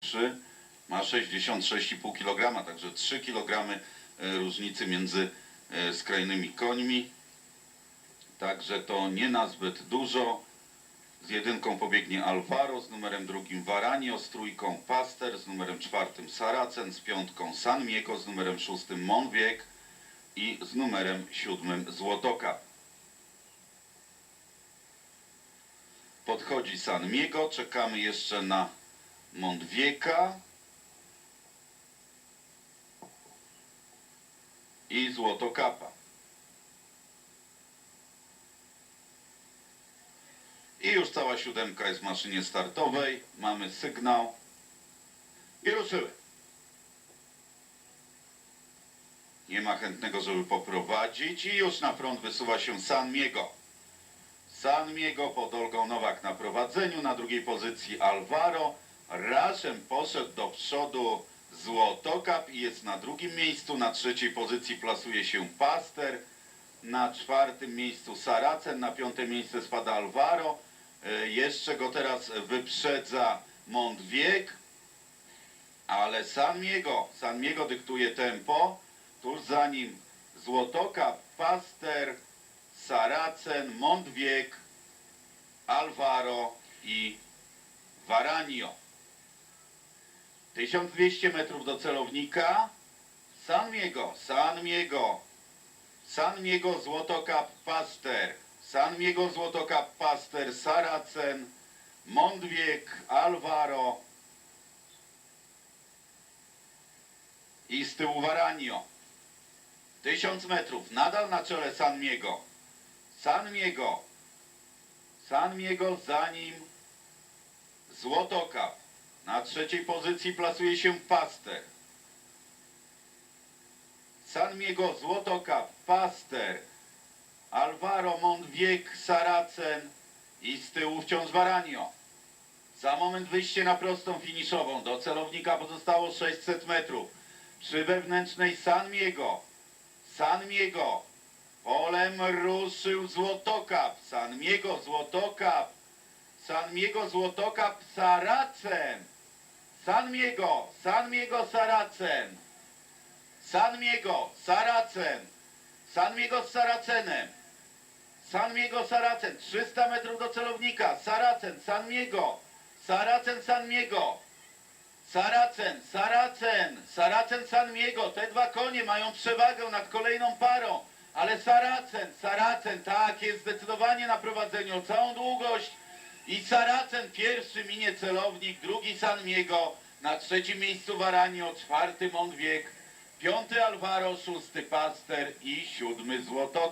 3 ma 66,5 kg, także 3 kg e, różnicy między e, skrajnymi końmi. Także to nie nazbyt dużo. Z jedynką pobiegnie Alvaro, z numerem drugim Varanio, z trójką Paster, z numerem czwartym Saracen, z piątką San Miego, z numerem szóstym Monwiek i z numerem siódmym Złotoka. Podchodzi San Miego, czekamy jeszcze na Montwieka i Złotokapa. I już cała siódemka jest w maszynie startowej. Mamy sygnał. I ruszyły. Nie ma chętnego, żeby poprowadzić. I już na front wysuwa się San Miego. San Miego pod Olgą Nowak na prowadzeniu. Na drugiej pozycji Alvaro. Raszem poszedł do przodu Złotokap i jest na drugim miejscu. Na trzeciej pozycji plasuje się Paster. Na czwartym miejscu Saracen, na piąte miejsce spada Alvaro. E, Jeszcze go teraz wyprzedza Montwiek, ale Sanmiego, Sanmiego dyktuje tempo. Tuż za nim Złotoka, Paster, Saracen, Montwiek, Alvaro i Varanio. 1200 metrów do celownika. Sanmiego, Sanmiego, San Miego Złotokap Paster, San Miego Złotokap Paster, Saracen, Mondwiek, Alvaro i z tyłu Varanio. Tysiąc metrów, nadal na czele San Miego. San Miego, San Miego za nim Złotokap. Na trzeciej pozycji plasuje się Paster. San Miego, Złotokap, Paster, Alvaro, Montwiek, Saracen i z tyłu wciąż Varanio. Za moment wyjście na prostą finiszową. Do celownika pozostało 600 metrów. Przy wewnętrznej San Miego. San Miego. Polem ruszył Złotokap. San Miego, Złotokap. San Miego, Złotokap, Saracen. San Miego, San Miego, Saracen. San Miego, Saracen. San Miego z Saracenem. San Miego, Saracen. 300 metrów do celownika. Saracen, San Miego. Saracen, San Miego. Saracen, Saracen. Saracen, San Miego. Te dwa konie mają przewagę nad kolejną parą. Ale Saracen, Saracen, tak, jest zdecydowanie na prowadzeniu całą długość. I Saracen pierwszy minie celownik, drugi San Miego, na trzecim miejscu Varanio, czwarty Monwiek, piąty Alvaro, szósty Paster i siódmy Złotoka.